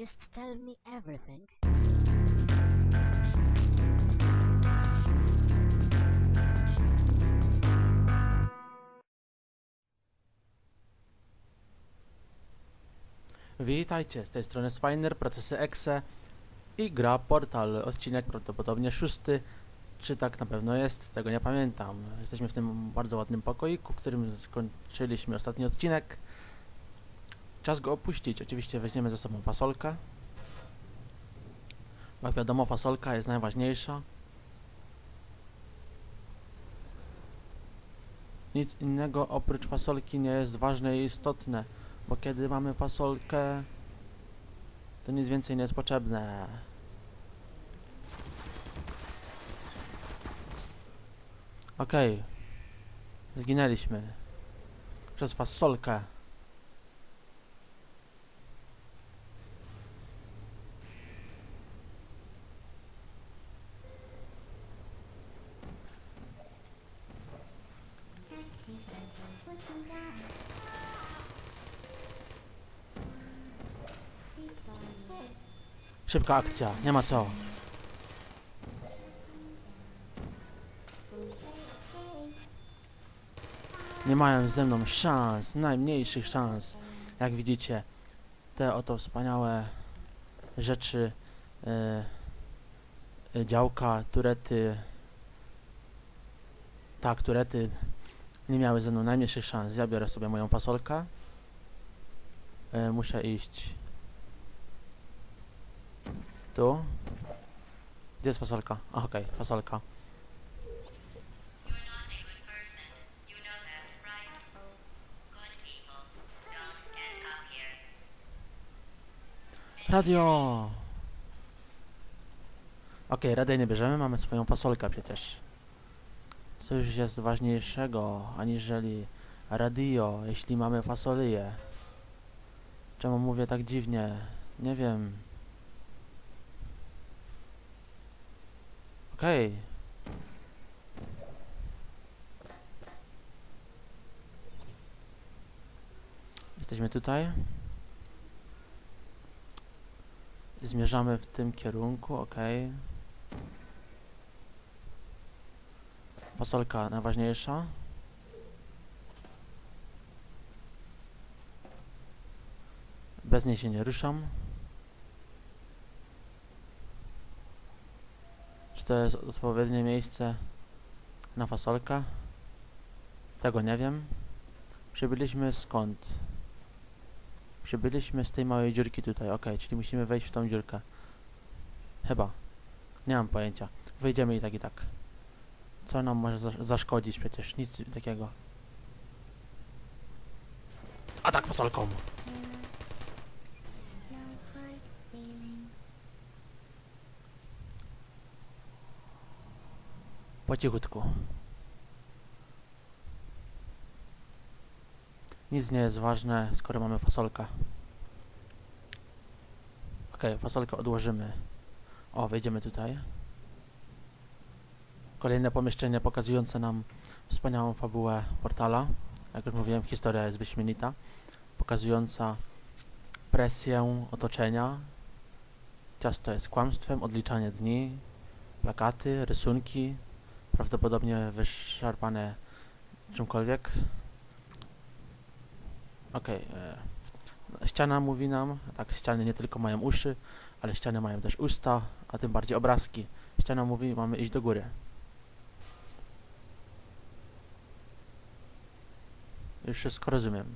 Just tell me everything. Witajcie, z tej strony Swiner, procesy EXE i gra Portal, odcinek prawdopodobnie szósty, czy tak na pewno jest, tego nie pamiętam. Jesteśmy w tym bardzo ładnym pokoiku, w którym skończyliśmy ostatni odcinek. Czas go opuścić, oczywiście weźmiemy ze sobą fasolkę. Jak wiadomo, fasolka jest najważniejsza. Nic innego oprócz fasolki nie jest ważne i istotne. Bo kiedy mamy fasolkę, to nic więcej nie jest potrzebne. Okej. Zginęliśmy. Przez fasolkę. Szybka akcja, nie ma co. Nie mają ze mną szans, najmniejszych szans. Jak widzicie, te oto wspaniałe rzeczy, e, działka, turety, tak, turety nie miały ze mną najmniejszych szans. Ja biorę sobie moją fasolkę. E, muszę iść tu. Gdzie jest fasolka? Okej, fasolka. You're not a good person. You know that, right? Good people don't get up here. Radio! Okej, radę nie bierzemy, mamy swoją fasolkę przecież. Cóż jest ważniejszego, aniżeli radio, jeśli mamy fasolię? Czemu mówię tak dziwnie? Nie wiem. Okej. Jesteśmy tutaj. Zmierzamy w tym kierunku, ok. Fasolka najważniejsza. Bez niej się nie ruszam. Czy to jest odpowiednie miejsce na fasolkę? Tego nie wiem. Przybyliśmy skąd? Przybyliśmy z tej małej dziurki tutaj, ok, czyli musimy wejść w tą dziurkę. Chyba. Nie mam pojęcia. Wejdziemy i tak i tak. Co nam może zasz- zaszkodzić przecież? Nic takiego. Atak fasolką! Po cichutku. Nic nie jest ważne, skoro mamy fasolkę. Okej, fasolkę odłożymy. O, wejdziemy tutaj. Kolejne pomieszczenie pokazujące nam wspaniałą fabułę portala. Jak już mówiłem, historia jest wyśmienita. Pokazująca presję otoczenia. Ciasto jest kłamstwem, odliczanie dni, plakaty, rysunki, prawdopodobnie wyszarpane czymkolwiek. Okej. e, ściana mówi nam, tak, ściany nie tylko mają uszy, ale ściany mają też usta, a tym bardziej obrazki. Ściana mówi, mamy iść do góry. Już wszystko rozumiem.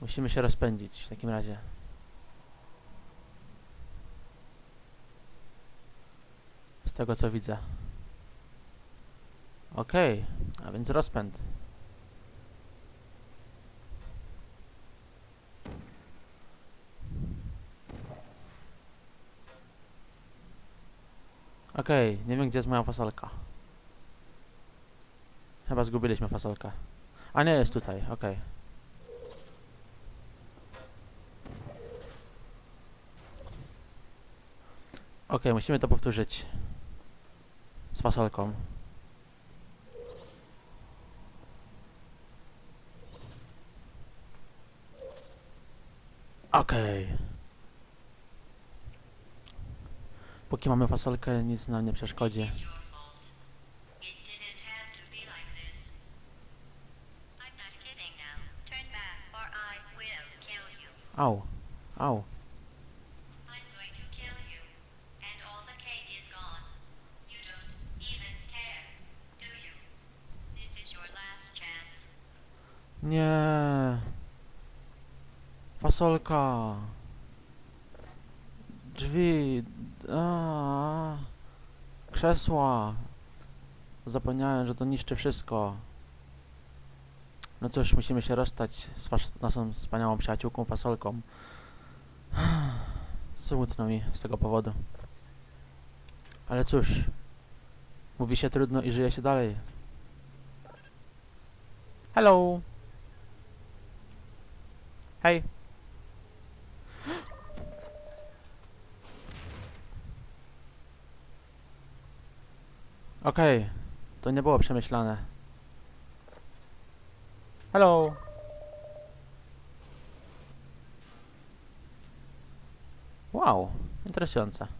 Musimy się rozpędzić w takim razie. Z tego co widzę. Okej, a więc rozpęd. Okej, nie wiem gdzie jest moja fasolka. Chyba zgubiliśmy fasolkę. A nie, jest tutaj, okej. Okej, musimy to powtórzyć. Z fasolką. Okej. Póki mamy fasolkę, nic nam nie przeszkodzi. It's your Nie. Fasolka. Drzwi. A. Krzesła. Zapomniałem, że to niszczy wszystko. No cóż, musimy się rozstać z naszą wspaniałą przyjaciółką fasolką. Smutno mi z tego powodu. Ale cóż. Mówi się trudno i żyje się dalej. Hello. Hej. Okej, to nie było przemyślane. Hello. Wow, interesujące.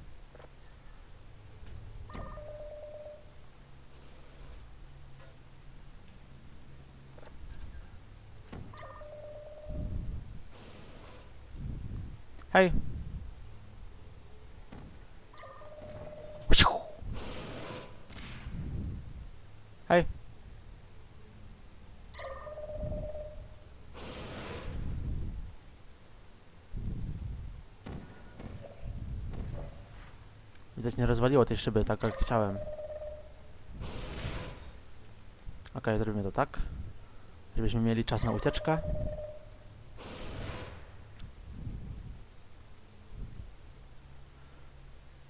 Hej. Hej. Widać nie rozwaliło tej szyby tak jak chciałem. Okej, zrobimy to tak. Żebyśmy mieli czas na ucieczkę.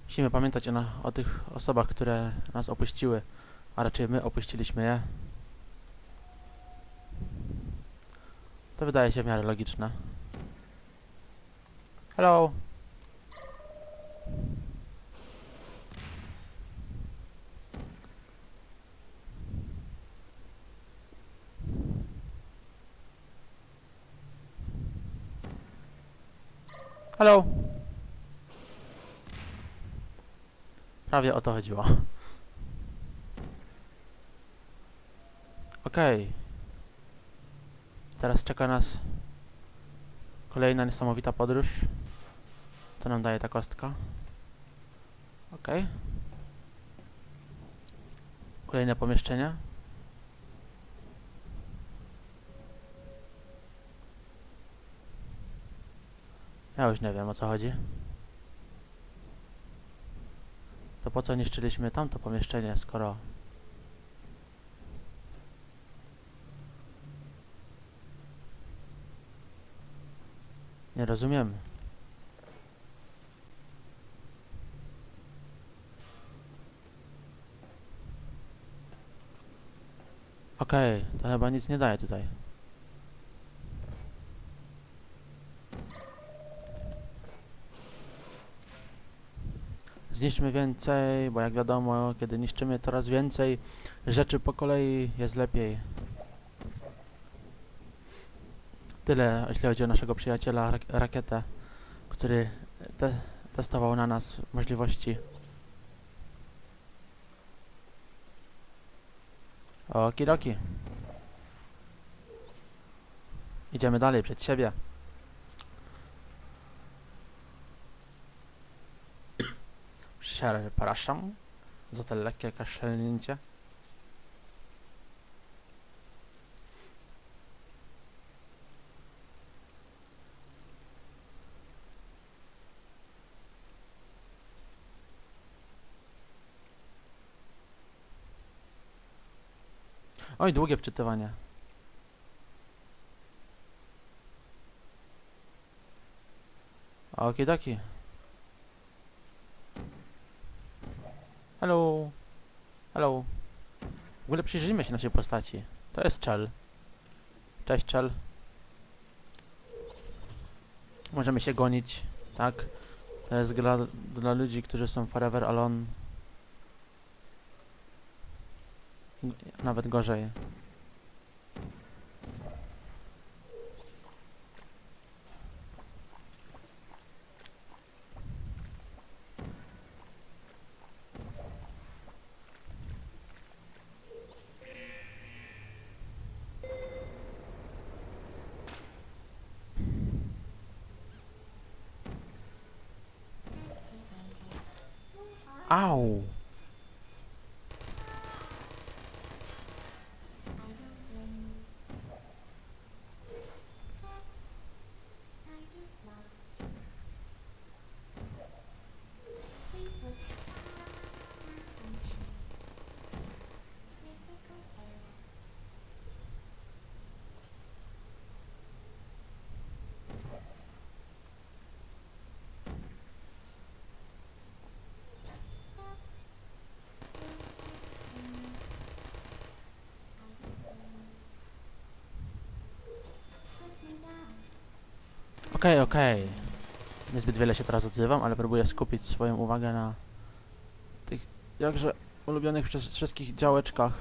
Musimy pamiętać o, o tych osobach, które nas opuściły, a raczej my opuściliśmy je. To wydaje się w miarę logiczne. Hello! Hello! Prawie o to chodziło. Okej. Teraz czeka nas kolejna niesamowita podróż. Co nam daje ta kostka? Okej. Kolejne pomieszczenie. Ja już nie wiem o co chodzi. To po co niszczyliśmy tamto pomieszczenie, skoro... Nie rozumiem. Okej, to chyba nic nie daje tutaj. Zniszczmy więcej, bo jak wiadomo, kiedy niszczymy coraz więcej rzeczy po kolei, jest lepiej. Tyle, jeśli chodzi o naszego przyjaciela rak Rakietę, który te testował na nas możliwości. Okidoki. Idziemy dalej przed siebie. Przepraszam za te lekkie kaszlnięcie. Oj, długie wczytywanie. Okidoki. Hello. Hello. W ogóle przyjrzyjmy się naszej postaci. To jest Chell. Cześć Chell. Możemy się gonić, tak? To jest dla, dla ludzi, którzy są forever alone. Nawet gorzej. Au! Okej, okej. Niezbyt wiele się teraz odzywam, ale próbuję skupić swoją uwagę na tych jakże ulubionych przez wszystkich działeczkach.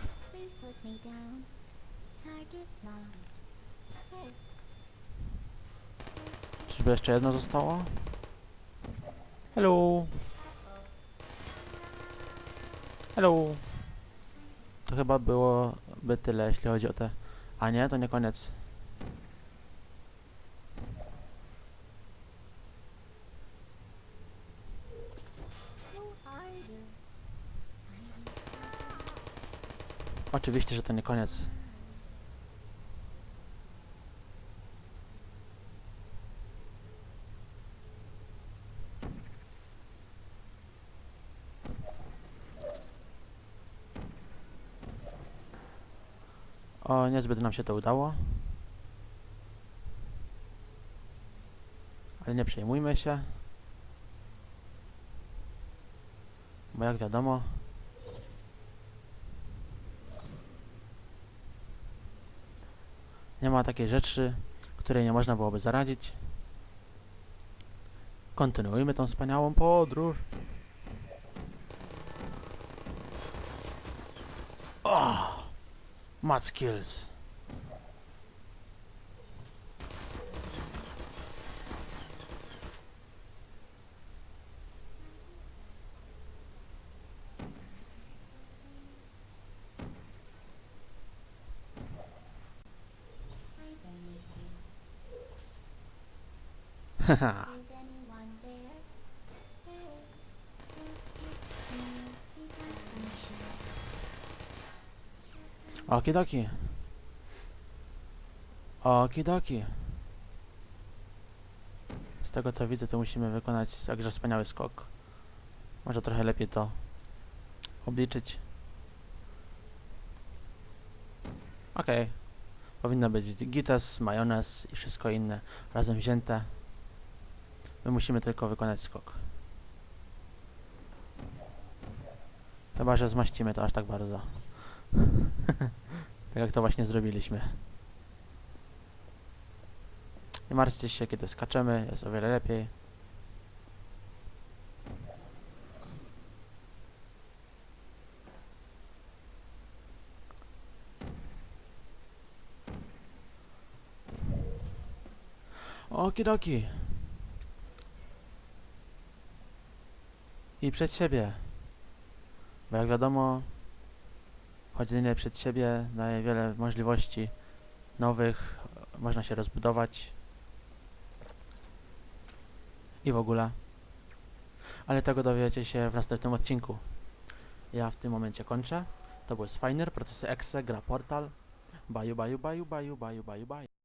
Czyżby jeszcze jedno zostało? Hello! Hello! To chyba byłoby tyle, jeśli chodzi o te... A nie, to nie koniec. Oczywiście, że to nie koniec. O, niezbyt nam się to udało. Ale nie przejmujmy się. Bo jak wiadomo, Nie ma takiej rzeczy, której nie można byłoby zaradzić. Kontynuujmy tą wspaniałą podróż. Oh! Mad skills. Okidoki. Okidoki. Z tego co widzę, to musimy wykonać jakże wspaniały skok. Może trochę lepiej to obliczyć. Okej. Powinno być gites, majonez i wszystko inne razem wzięte. My musimy tylko wykonać skok. Chyba, że zmaścimy to aż tak bardzo. tak jak to właśnie zrobiliśmy. Nie martwcie się, kiedy skaczemy, jest o wiele lepiej. Okidoki. I przed siebie. Bo jak wiadomo, chodzenie przed siebie daje wiele możliwości nowych, można się rozbudować i w ogóle. Ale tego dowiecie się w następnym odcinku. Ja w tym momencie kończę. To był Spiner, procesy Exe, gra Portal. Baju, baju, baju, baju, baju, baju, baju.